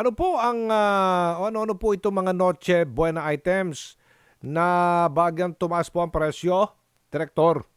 Ano po ang ah, ano-ano po itong mga Noche Buena items na bagyang tumaas po ang presyo, Direktor?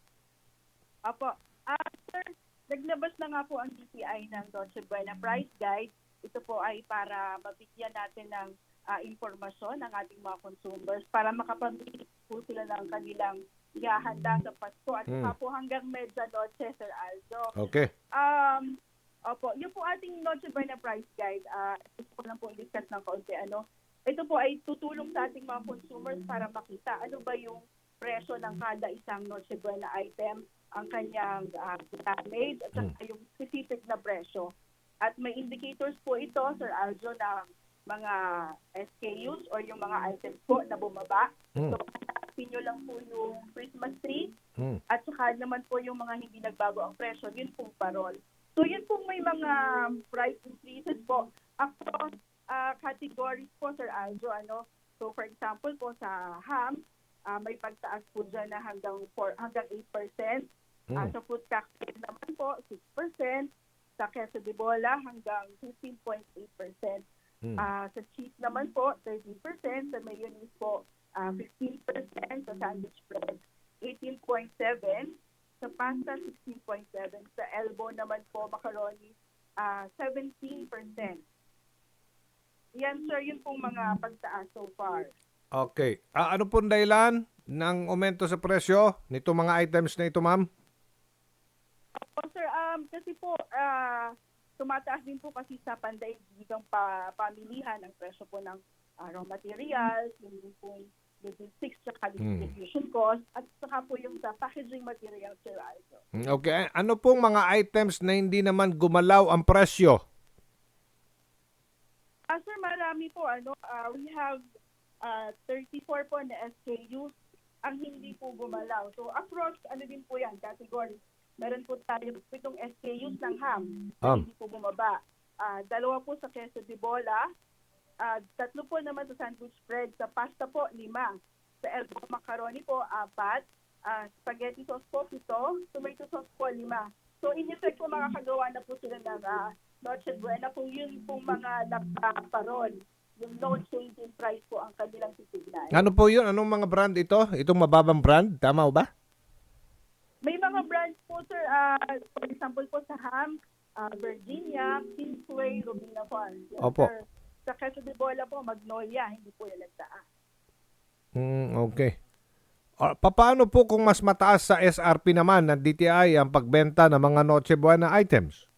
Apo. Ah, sir, naglabas na nga po ang DTI ng Dolce Buena Price Guide. Ito po ay para mabigyan natin ng ah, impormasyon ng ating mga consumers para makapamili po sila ng kanilang ihahanda sa Pasko at Mm. saka po hanggang medianoche, Sir Aldo. Okay. Um, opo, yun po ating Noche Buena Price Guide. Ah, gusto ko lang po i-discuss ng kaunti. Ano, ito po ay tutulong sa ating mga consumers para makita ano ba yung presyo ng kada isang Noche Buena item, ang kanyang uh, made at saka yung specific na presyo. At may indicators po ito, Sir Aljo, na mga SKUs or yung mga items po na bumaba. Mm. So, hanapin nyo lang po yung Christmas tree Mm. at saka naman po yung mga hindi nagbago ang presyo, yun pong parol. So yun pong may mga price increases po across uh, categories po, Sir Aljo. Ano? So for example po sa ham, ah, may pagtaas po dyan na hanggang, 4, hanggang 8%. Ah, Mm. sa fruit cocktail naman po, 6%. Sa queso de bola hanggang 15.8%. Mm. Ah, sa cheese naman po, 13%. Sa mayonnaise po, ah, 15%. Sa sandwich bread, 18.7%. Sa pasta, 16.7%. Sa elbow naman po, macaroni, ah 17%. Yan, sir, yun pong mga pagtaas so far. Okay. Ah, ano pong dahilan ng aumento sa presyo nito mga items na ito, ma'am? Oh, sir, um, kasi po, ah, tumataas din po kasi sa pandaigdigang pa, pamilihan ang presyo po ng ah, raw materials, yung po logistics, saka Hmm. distribution cost, at saka po yung sa packaging materials, sir, also. Mm, Okay. Ano pong mga items na hindi naman gumalaw ang presyo? Ah, sir, marami po, ano, ah, we have ah, 34 po na SKUs ang hindi po gumalaw. So, across, ano din po yan, category. Meron po tayo pitong SKUs ng ham Ham. hindi po bumaba. Ah, dalawa po sa queso de bola, ah, tatlo po naman sa sandwich bread, sa pasta po, lima. Sa elbow macaroni po, apat. Ah, spaghetti sauce po, pito. Tomato sauce po, lima. So, in effect po, makakagawa na po sila ng ah, Noche Buena kung yun pong mga nakaparol. Yung no change in price po ang kanilang titignan. Ano po yun? Anong mga brand ito? Itong mababang brand? Tama ba? May mga brands po, sir. ah, for example po sa ham, ah, Virginia, Kingsway, Robina Farms. Yes, Opo. sir. Sa queso de bola po, Magnolia, hindi po yan nagtaas. Mm, okay. Ah, paano po kung mas mataas sa SRP naman ng DTI ang pagbenta ng mga Noche Buena items?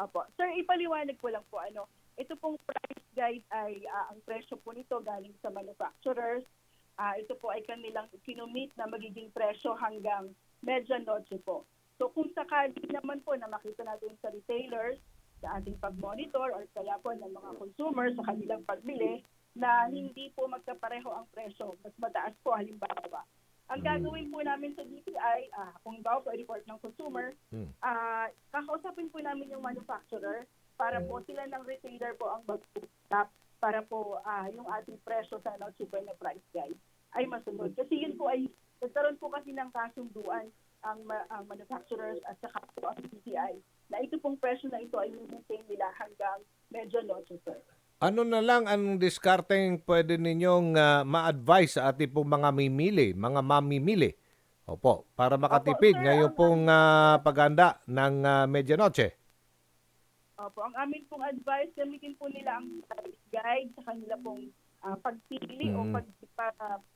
Opo. Sir, ipaliwanag ko lang po ano. Ito pong price guide ay ah, ang presyo po nito galing sa manufacturers. Ah, ito po ay kanilang kinumit na magiging presyo hanggang medianoche po. So kung sakali naman po na makita natin sa retailers, sa ating pag-monitor or kaya po ng mga consumers sa kanilang pagbili na hindi po magkapareho ang presyo, mas mataas po halimbawa. Ang gagawin po namin sa DTI, ah, kung bawa po report ng consumer, Hmm. ah kakausapin po namin yung manufacturer para po sila ng retailer po ang mag-stop para po ah, yung ating presyo sa Noche Buena price guide ay masunod. Kasi yun po ay nagkaroon po kasi ng kasunduan ang, ma- ang manufacturers at saka po ang DTI na ito pong presyo na ito ay maintain nila hanggang medyo noche sir. Ano na lang ang discarding pwede ninyong ah, ma-advise sa ating pong mga mimili, mga mamimili? Opo, para makatipid sir, ngayon pong ah, paghanda ng ah, medianoche. Opo, ang amin pong advice, gamitin po nila ang guide sa kanila pong ah, pagpili o Mm. pag, pa,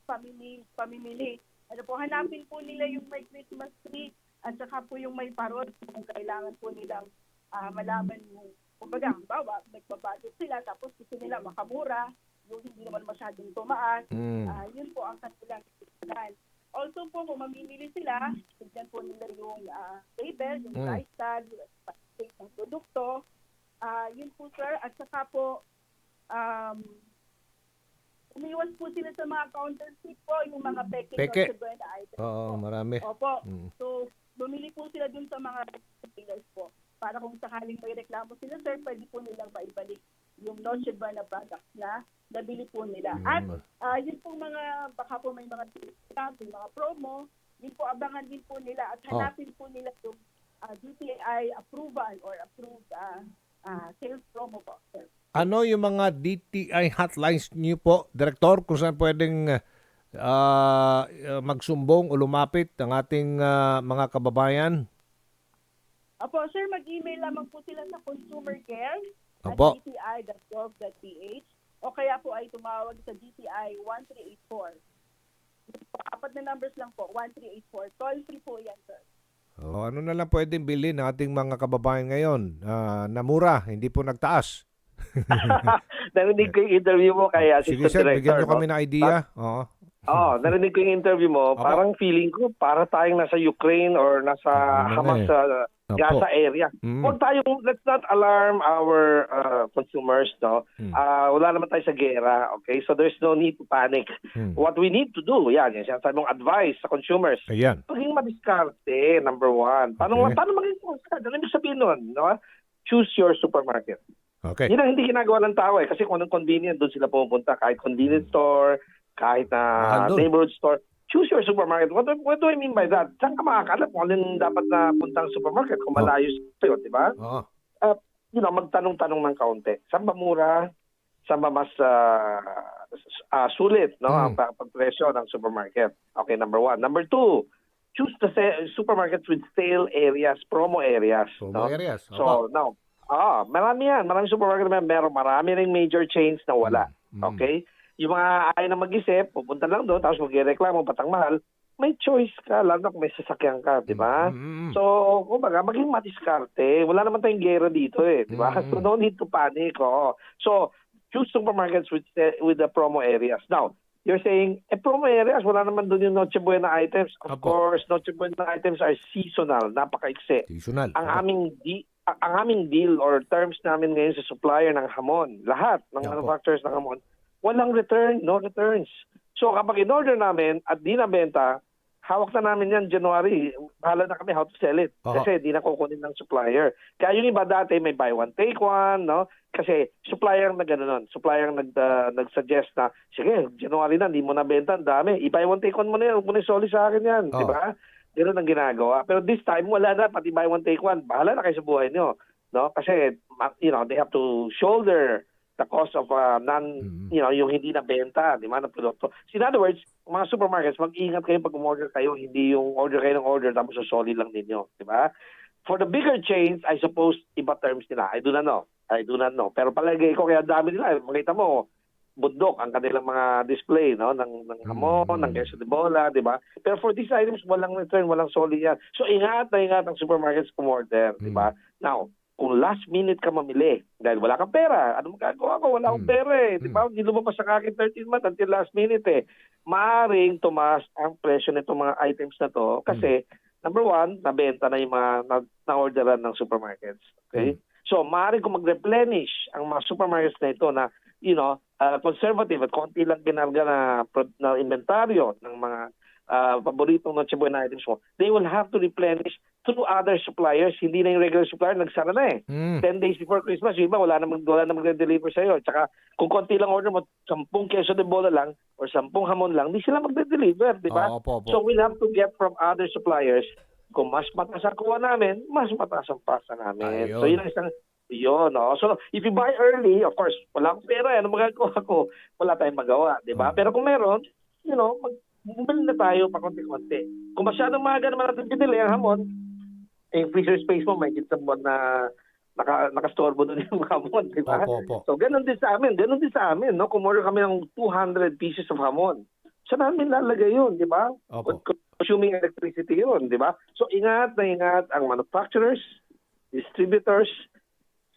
pamili, pamimili. Ano po, hanapin po nila yung may Christmas tree at saka po yung may parol kung kailangan po nilang ah, malaman yung, kumbaga, bawa, nagpabudget sila tapos gusto nila makamura, yung hindi naman masyadong tumaas, Mm. Ah, yun po ang kanilang titigan. Also po, kung mamimili sila, tignan po nila yung ah, label, yung Mm. price tag, yung ng produkto. Ah, yun po, sir. At saka po, um, umiwas po sila sa mga counterfeit po, yung mga peke, Peke. Buena items Oo, po. marami. Opo. Mm. So, bumili po sila dun sa mga retailers po. Para kung sakaling may reklamo sila, sir, pwede po nilang maibalik yung Noche Buena products na nabili po nila. At Mm. Ah, yun pong mga, baka po may mga discount, may mga promo, yun po abangan din po nila at Oh. hanapin po nila yung ah, DTI approval or approved ah, ah, sales promo po, sir. Ano yung mga DTI hotlines niyo po, Director, kung saan pwedeng ah, magsumbong o lumapit ang ating ah, mga kababayan? Opo, sir, mag-email lamang po sila sa consumer care Opo. at dti.gov.ph o kaya po ay tumawag sa DTI 1384. Apat na numbers lang po, 1384. Toll free po yan, sir. O, ano na lang pwedeng bilhin ng ating mga kababayan ngayon ah, na mura, hindi po nagtaas? narinig ko yung interview mo kay Sige Assistant sir, Director. bigyan nyo kami ng idea. Oo. Oo, narinig ko yung interview mo. Opo. Parang feeling ko, para tayong nasa Ukraine or nasa Ano na Hamas eh. sa Opo. Gaza area. Mm. Huwag tayong, let's not alarm our uh, consumers, no? Mm. Ah, wala naman tayo sa gera, okay? So there's no need to panic. Hmm. What we need to do, yan, yan sinasabi mong advice sa consumers. Ayan. Maging madiskarte, number one. Paano, Okay. paano maging madiskarte? Ano ibig sabihin nun, no? Choose your supermarket. Okay. Yun ang hindi ginagawa ng tao eh. Kasi kung anong convenient, doon sila pumupunta. Kahit convenience store, kahit na doon. neighborhood store. Choose your supermarket. What, do- what do I mean by that? Saan ka makakalat kung alin dapat na puntang supermarket kung Oh. malayo sa'yo, di ba? Oo. You know, magtanong-tanong ng kaunti. Saan ba mura? Saan ba mas ah, ah, sulit no, Mm. ang pa- pagpresyo ng supermarket? Okay, number one. Number two, choose the supermarkets with sale areas, promo areas. So, no? areas. Opo. So, now, ah, marami yan. Marami supermarket na meron. Marami ring major chains na wala. Mm. Okay? Yung mga ayaw na mag-isip, pupunta lang doon, tapos magreklamo, patang mahal, may choice ka, lalo na kung may sasakyan ka, di ba? Mm. So, kumbaga, maging madiskarte. Wala naman tayong gera dito eh, di ba? Mm. So, no need to panic. Oo. So, choose supermarkets with, with the promo areas. Now, you're saying, eh, promo areas, wala naman doon yung Noche Buena items. Of Apo. course, Noche Buena items are seasonal, napaka-ikse Seasonal. ang aming di ang aming deal or terms namin ngayon sa supplier ng hamon, lahat ng Opo. manufacturers ng hamon, walang return, no returns. So kapag in-order namin at di nabenta, hawak na namin yan January. Bahala na kami how to sell it. Oho. Kasi di na kukunin ng supplier. Kaya yung iba dati may buy one, take one, no? Kasi supplier nag nun. Supplier nag, uh, nag-suggest na, sige, January na, hindi mo nabenta, ang dami. I-buy one, take one mo na yan. Huwag mo na sa akin yan. Oo. Di ba? Ganun ang ginagawa. Pero this time, wala na, pati buy one, take one. Bahala na kayo sa buhay nyo. No? Kasi, you know, they have to shoulder the cost of uh, non, Mhm. you know, yung hindi na benta, di ba, ng produkto. So, in other words, mga supermarkets, mag-ingat kayo pag umorder kayo, hindi yung order kayo ng order tapos sasoli lang ninyo, di ba? For the bigger chains, I suppose, iba terms nila. I do not know. I do not know. Pero palagay ko, kaya dami nila. Makita mo, bundok ang kanilang mga display no ng ng hamon, Mm. ng queso de bola, di ba? Pero for these items walang return, walang soli yan. So ingat na ingat ang supermarkets kumorder, di ba? Now, kung last minute ka mamili dahil wala kang pera, ano magagawa ko? Wala akong Mm. pera eh. Di ba? Hindi lumabas sa akin 13 months until last minute eh. Maaring tumaas ang presyo nitong mga items na to kasi number one, nabenta na yung mga na- na-orderan ng supermarkets. Okay? So, maaaring kung mag-replenish ang mga supermarkets na ito na, you know, uh, conservative at konti lang ginarga na, na inventaryo ng mga uh, paboritong Noche Buena items mo, they will have to replenish through other suppliers. Hindi na yung regular supplier, nagsara na eh. Mm. 10 days before Christmas, yung iba, wala namang, wala namang deliver sa'yo. Tsaka, kung konti lang order mo, 10 queso de bola lang, or 10 hamon lang, di sila magde-deliver, di ba? Oo, opo, opo. So, we'll have to get from other suppliers. Kung mas mataas ang kuha namin, mas mataas ang pasa namin. Ayun. So, yun ang isang, yun, no? So, if you buy early, of course, wala akong pera, ano magagawa ko? Wala tayong magawa, di ba? Hmm. Pero kung meron, you know, mag, bumili na tayo pa konti-konti. Kung masyadong maaga naman natin pinili ang hamon, eh, freezer space mo, may sa buwan na naka, nakastorbo doon yung hamon, di ba? Opo, opo. So, ganun din sa amin. Ganun din sa amin, no? Kung order kami ng 200 pieces of hamon, saan namin lalagay yun, di ba? Opo. Consuming electricity yun, di ba? So, ingat na ingat ang manufacturers, distributors,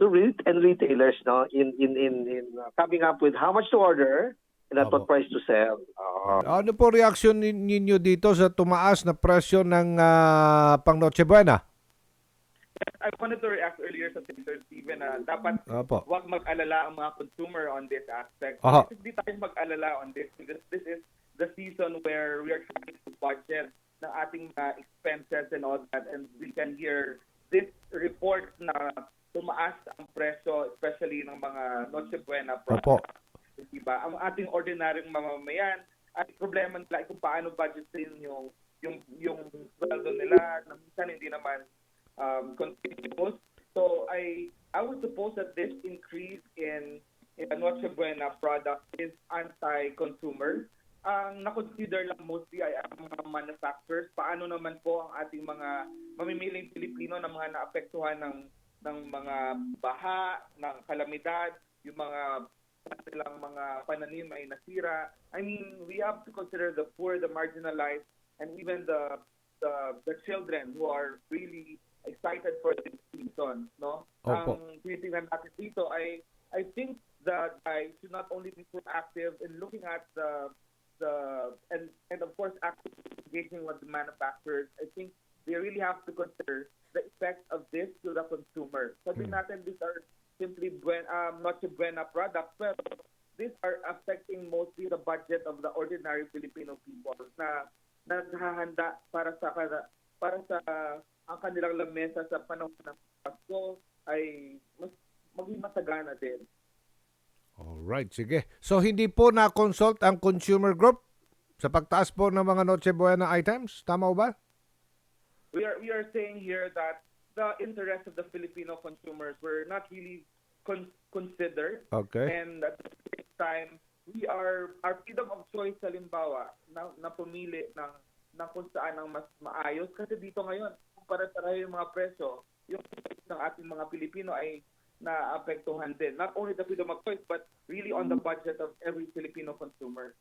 and retailers, no? In, in, in, in uh, coming up with how much to order and at what Opo. price to sell. Oo. Ano po reaksyon nin- ninyo dito sa tumaas na presyo ng ah, pang Noche Buena? I wanted to react earlier sa Senator Steven na dapat Opo. huwag mag-alala ang mga consumer on this aspect. Aha. Hindi tayo mag-alala on this because this is the season where we are trying to budget ng ating mga expenses and all that and we can hear this report na tumaas ang presyo especially ng mga Noche Buena Opo. products. Diba? Ang ating ordinaryong mamamayan at problema nila kung paano budgetin yung yung yung sweldo nila na minsan hindi naman um, continuous. So I I would suppose that this increase in Noche Buena product is anti-consumer. Ang na-consider lang mostly ay ang mga manufacturers. Paano naman po ang ating mga mamimiling Pilipino na mga naapektuhan ng ng mga baha, ng kalamidad, yung mga nilang mga pananim ay nasira. I mean, we have to consider the poor, the marginalized, and even the the, the children who are really excited for this season, no? Opo. Ang tinitingnan natin dito ay I think that I should not only be proactive in looking at the the and and of course actively engaging with the manufacturers. I think they really have to consider the effect of this to the consumer. Sabi Hmm. natin these are simply buen, um, not buena products, pero these are affecting mostly the budget of the ordinary Filipino people na na nahahanda para sa para sa ang kanilang lamesa sa panahon ng Pasko ay mas maging masagana din. Alright, sige. So hindi po na-consult ang consumer group sa pagtaas po ng mga Noche Buena items? Tama ba? we are we are saying here that the interest of the Filipino consumers were not really con- considered. Okay. and at the same time we are our freedom of choice halimbawa na, na pumili ng ng kung saan ang mas maayos. Kasi dito ngayon para para yung mga presyo yung ng ating mga Pilipino ay naapektuhan din. Not only the freedom of choice but really on the budget of every Filipino consumer